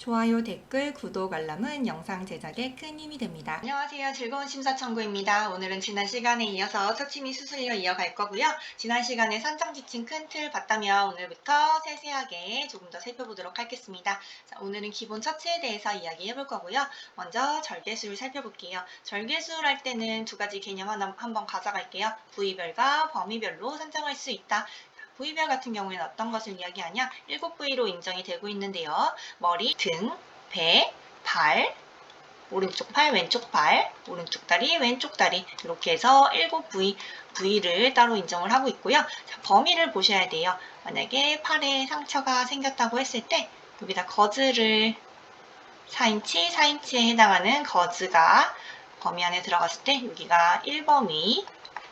좋아요, 댓글, 구독, 알람은 영상 제작에 큰 힘이 됩니다. 안녕하세요. 즐거운 심사청구입니다. 오늘은 지난 시간에 이어서 처치미 수술이어 이어갈 거고요. 지난 시간에 산정지층 큰틀 봤다면 오늘부터 세세하게 조금 더 살펴보도록 하겠습니다. 자, 오늘은 기본 처치에 대해서 이야기해 볼 거고요. 먼저 절개수를 살펴볼게요. 절개수를 할 때는 두 가지 개념 하나 한번 가져갈게요. 부위별과 범위별로 산정할 수 있다. 부위별 같은 경우에는 어떤 것을 이야기하냐? 일곱 부위로 인정이 되고 있는데요. 머리, 등, 배, 발, 오른쪽 팔, 왼쪽 팔, 오른쪽 다리, 왼쪽 다리 이렇게 해서 일곱 부위 부위를 따로 인정을 하고 있고요. 자, 범위를 보셔야 돼요. 만약에 팔에 상처가 생겼다고 했을 때 여기다 거즈를 4인치, 4인치에 해당하는 거즈가 범위 안에 들어갔을 때 여기가 1범위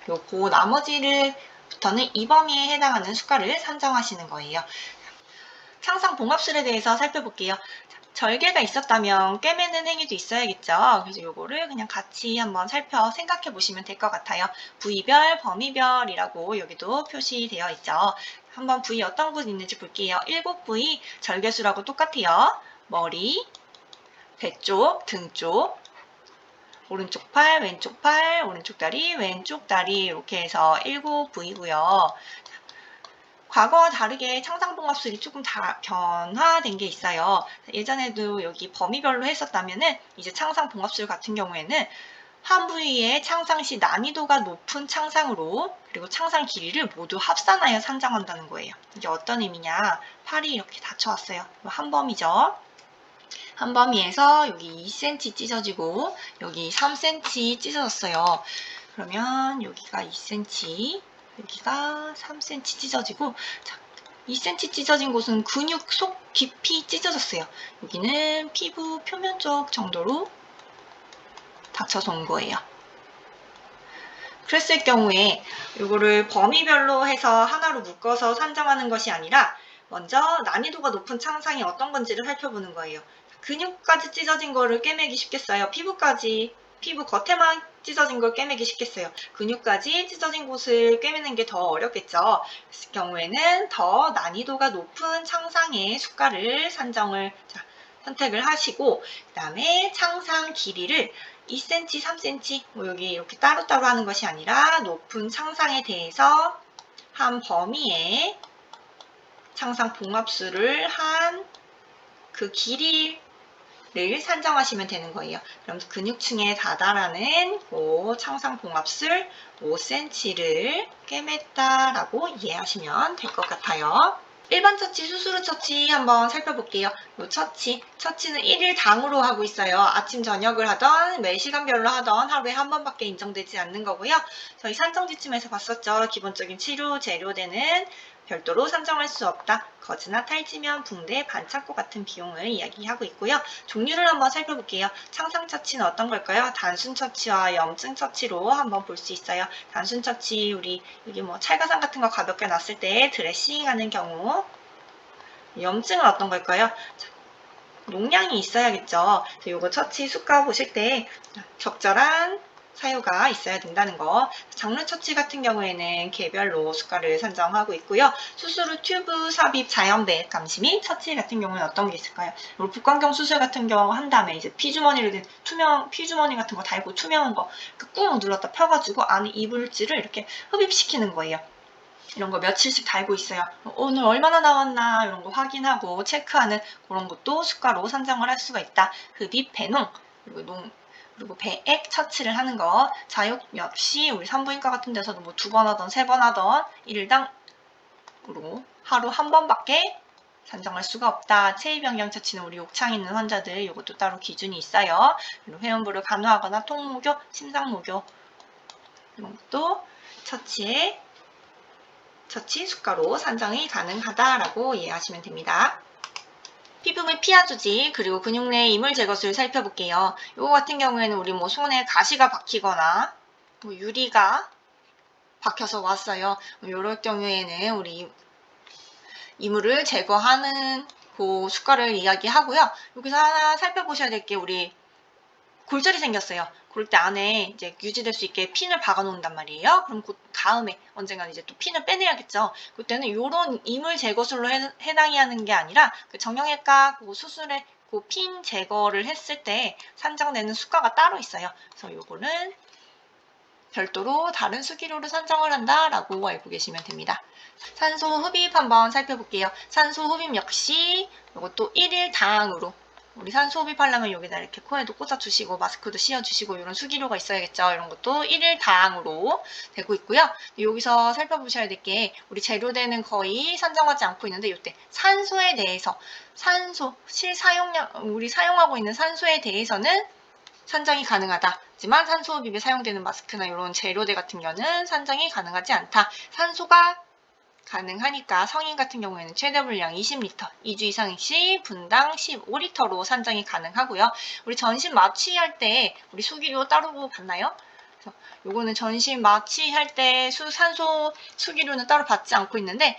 요거 나머지를 부터는 2범위에 해당하는 수가를 산정하시는 거예요. 상상 봉합술에 대해서 살펴볼게요. 절개가 있었다면 꿰매는 행위도 있어야겠죠. 그래서 요거를 그냥 같이 한번 살펴 생각해 보시면 될 것 같아요. 부위별, 범위별이라고 여기도 표시되어 있죠. 한번 부위 어떤 곳이 있는지 볼게요. 일곱 부위 절개수라고 똑같아요. 머리, 배 쪽, 등 쪽, 오른쪽 팔, 왼쪽 팔, 오른쪽 다리, 왼쪽 다리 이렇게 해서 일곱 부위고요. 과거와 다르게 창상봉합술이 조금 다 변화된 게 있어요. 예전에도 여기 범위별로 했었다면 은 이제 창상봉합술 같은 경우에는 한 부위의 창상 시 난이도가 높은 창상으로 그리고 창상 길이를 모두 합산하여 산정한다는 거예요. 이게 어떤 의미냐? 팔이 이렇게 닫혀왔어요. 한 범위죠. 한 범위에서 여기 2cm 찢어지고 여기 3cm 찢어졌어요. 그러면 여기가 2cm, 여기가 3cm 찢어지고 자, 2cm 찢어진 곳은 근육 속 깊이 찢어졌어요. 여기는 피부 표면 쪽 정도로 닫혀서 온 거예요. 그랬을 경우에 이거를 범위별로 해서 하나로 묶어서 산정하는 것이 아니라 먼저 난이도가 높은 창상이 어떤 건지를 살펴보는 거예요. 근육까지 찢어진 거를 꿰매기 쉽겠어요. 피부까지 피부 겉에만 찢어진 걸 꿰매기 쉽겠어요. 근육까지 찢어진 곳을 꿰매는 게 더 어렵겠죠. 그 경우에는 더 난이도가 높은 창상의 수가를 산정을 자, 선택을 하시고 그 다음에 창상 길이를 2cm, 3cm 뭐 여기 이렇게 따로따로 하는 것이 아니라 높은 창상에 대해서 한 범위에 창상 봉합수를 한 그 길이 를 산정하시면 되는 거예요. 그럼 근육층에 다다라는 그 창상 봉합술 5cm를 꿰맸다라고 이해하시면 될 것 같아요. 일반 처치, 수수루 처치 한번 살펴볼게요. 이 처치, 처치는 1일 당으로 하고 있어요. 아침, 저녁을 하던, 매 시간별로 하던 하루에 한 번밖에 인정되지 않는 거고요. 저희 산정지침에서 봤었죠. 기본적인 치료, 재료되는 별도로 산정할 수 없다. 거즈나 탈지면, 붕대, 반창고 같은 비용을 이야기하고 있고요. 종류를 한번 살펴볼게요. 창상 처치는 어떤 걸까요? 단순 처치와 염증 처치로 한번 볼 수 있어요. 단순 처치, 우리 이게 뭐 찰가상 같은 거 가볍게 났을 때 드레싱하는 경우. 염증은 어떤 걸까요? 자, 용량이 있어야겠죠. 요거 처치 수가 보실 때 적절한 사유가 있어야 된다는 거. 장르 처치 같은 경우에는 개별로 수가를 산정하고 있고요. 수술 후 튜브 삽입 자연배 감시 및 처치 같은 경우는 어떤 게 있을까요? 복강경 수술 같은 경우 한 다음에 이제 피주머니를 든 투명 피주머니 같은 거 달고 투명한 거 꾹 눌렀다 펴가지고 안에 이물질을 이렇게 흡입시키는 거예요. 이런 거 며칠씩 달고 있어요. 오늘 얼마나 나왔나 이런 거 확인하고 체크하는 그런 것도 수가로 산정을 할 수가 있다. 흡입, 배농, 그리고 농, 그리고 배액 처치를 하는 거. 자육 역시 우리 산부인과 같은 데서도 뭐 두 번 하던 세 번 하던 일당 으로 하루 한 번밖에 산정할 수가 없다. 체위 변경 처치는 우리 욕창 있는 환자들 이것도 따로 기준이 있어요. 그리고 회원부를 간호하거나 통모교, 심상모교 이런 것도 처치에 처치 수가로 산정이 가능하다라고 이해하시면 됩니다. 피부물 피하 조직 그리고 근육 내 이물 제거술 살펴볼게요. 이거 같은 경우에는 우리 뭐 손에 가시가 박히거나 뭐 유리가 박혀서 왔어요. 이럴 경우에는 우리 이물을 제거하는 그 수가를 이야기하고요. 여기서 하나 살펴보셔야 될 게 우리 골절이 생겼어요. 그럴 때 안에 이제 유지될 수 있게 핀을 박아 놓는단 말이에요. 그럼 그 다음에 언젠가 이제 또 핀을 빼내야겠죠. 그때는 이런 이물 제거술로 해, 해당이 하는 게 아니라 그 정형외과 그 수술에 그 핀 제거를 했을 때 산정되는 수가가 따로 있어요. 그래서 요거는 별도로 다른 수기료를 산정을 한다라고 알고 계시면 됩니다. 산소 흡입 한번 살펴볼게요. 산소 흡입 역시 이것도 1일 당으로 우리 산소 흡입하려면 여기다 이렇게 코에도 꽂아주시고 마스크도 씌워주시고 이런 수기료가 있어야겠죠. 이런 것도 1일 당으로 되고 있고요. 여기서 살펴보셔야 될 게 우리 재료대는 거의 산정하지 않고 있는데 이때 산소에 대해서 산소 실사용량 우리 사용하고 있는 산소에 대해서는 산정이 가능하다. 하지만 산소 흡입에 사용되는 마스크나 이런 재료대 같은 경우는 산정이 가능하지 않다. 산소가 가능하니까 성인 같은 경우에는 최대 분량 20리터, 2주 이상 시 분당 15리터로 산정이 가능하고요. 우리 전신 마취할 때 우리 수기료 따로 받나요? 그래서 요거는 전신 마취할 때 수, 산소 수기료는 따로 받지 않고 있는데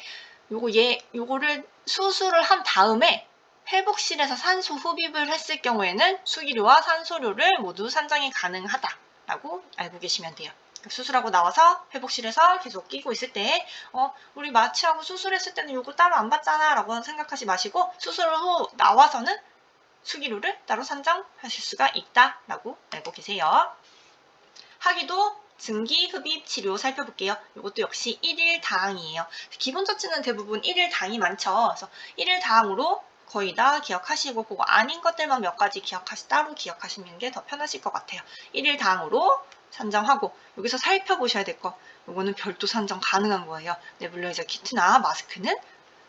요거 얘 요거를 수술을 한 다음에 회복실에서 산소 흡입을 했을 경우에는 수기료와 산소료를 모두 산정이 가능하다라고 알고 계시면 돼요. 수술하고 나와서 회복실에서 계속 끼고 있을 때, 어, 우리 마취하고 수술했을 때는 요거 따로 안 받잖아 라고 생각하지 마시고, 수술 후 나와서는 수기료를 따로 산정하실 수가 있다라고 알고 계세요. 하기도 증기 흡입 치료 살펴볼게요. 이것도 역시 1일 당이에요. 기본 처치는 대부분 1일 당이 많죠. 그래서 1일 당으로 거의 다 기억하시고 그거 아닌 것들만 몇 가지 기억하시 따로 기억하시는 게 더 편하실 것 같아요. 1일 당으로 산정하고 여기서 살펴보셔야 될 거. 이거는 별도 산정 가능한 거예요. 네블라이저 키트나 마스크는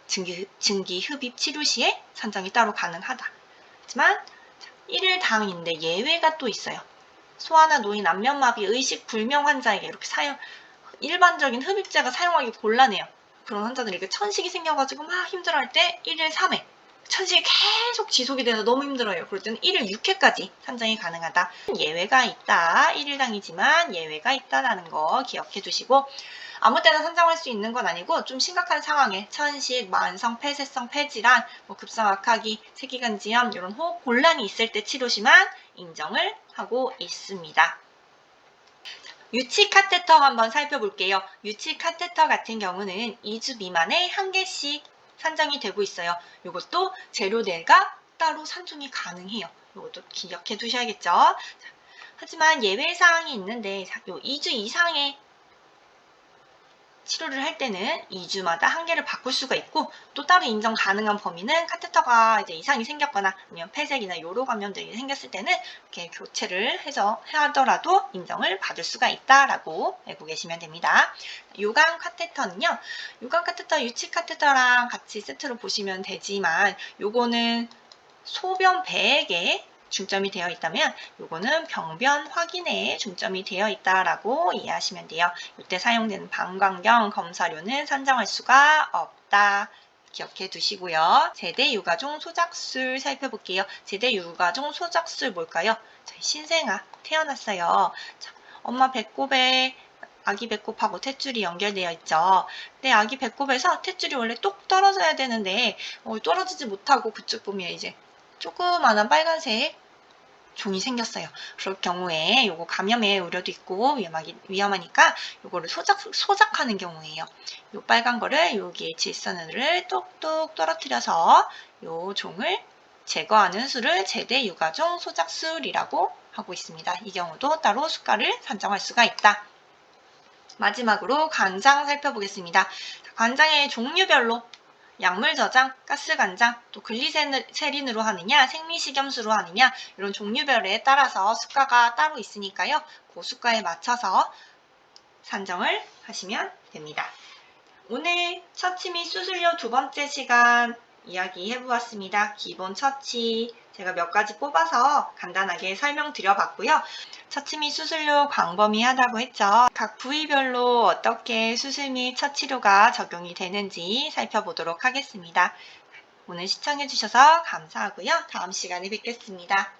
증기, 증기 흡입 치료 시에 산정이 따로 가능하다. 하지만 1일 당인데 예외가 또 있어요. 소아나 노인 안면마비 의식 불명 환자에게 이렇게 사용 일반적인 흡입제가 사용하기 곤란해요. 그런 환자들이 이렇게 천식이 생겨가지고 막 힘들어할 때 1일 3회 천식이 계속 지속이 돼서 너무 힘들어요. 그럴 때는 1일 6회까지 산정이 가능하다. 예외가 있다. 1일당이지만 예외가 있다라는 거 기억해 두시고 아무 때나 산정할 수 있는 건 아니고 좀 심각한 상황에 천식, 만성 폐쇄성 폐질환, 뭐 급성 악하기, 세기관지염 이런 호흡 곤란이 있을 때 치료시만 인정을 하고 있습니다. 유치 카테터 한번 살펴볼게요. 유치 카테터 같은 경우는 2주 미만에 한 개씩 산정이 되고 있어요. 이것도 재료들과 따로 산정이 가능해요. 이것도 기억해 두셔야겠죠. 자, 하지만 예외 사항이 있는데 요 2주 이상의 치료를 할 때는 2주마다 한 개를 바꿀 수가 있고 또 따로 인정 가능한 범위는 카테터가 이제 이상이 생겼거나 아니면 폐색이나 요로 감염들이 생겼을 때는 이렇게 교체를 해서 하더라도 인정을 받을 수가 있다라고 알고 계시면 됩니다. 요강 카테터는요. 요강 카테터 유치 카테터랑 같이 세트로 보시면 되지만 요거는 소변 배액에 중점이 되어 있다면 요거는 병변 확인에 중점이 되어 있다라고 이해하시면 돼요. 이때 사용되는 방광경 검사료는 산정할 수가 없다. 기억해 두시고요. 세대 육아종 소작술 살펴볼게요. 세대 육아종 소작술 뭘까요? 저희 신생아 태어났어요. 자, 엄마 배꼽에 아기 배꼽하고 탯줄이 연결되어 있죠. 근데 아기 배꼽에서 탯줄이 원래 똑 떨어져야 되는데 어, 떨어지지 못하고 그쪽 보면 이제 조그마한 빨간색 종이 생겼어요. 그럴 경우에 요거 감염의 우려도 있고 위험하기, 위험하니까 요거를 소작, 소작하는 경우에요. 요 빨간 거를 여기에 질산을 똑똑 떨어뜨려서 요 종을 제거하는 수를 제대 유가종 소작술이라고 하고 있습니다. 이 경우도 따로 수가를 산정할 수가 있다. 마지막으로 간장 살펴보겠습니다. 간장의 종류별로 약물 저장, 가스 간장, 또 글리세린으로 하느냐, 생리식염수로 하느냐 이런 종류별에 따라서 수가가 따로 있으니까요. 그 수가에 맞춰서 산정을 하시면 됩니다. 오늘 처치 및 수술료 두 번째 시간 이야기해 보았습니다. 기본 처치 제가 몇 가지 뽑아서 간단하게 설명드려 봤고요. 처치 및 수술료 광범위하다고 했죠. 각 부위별로 어떻게 수술 및 처치료가 적용이 되는지 살펴보도록 하겠습니다. 오늘 시청해 주셔서 감사하고요. 다음 시간에 뵙겠습니다.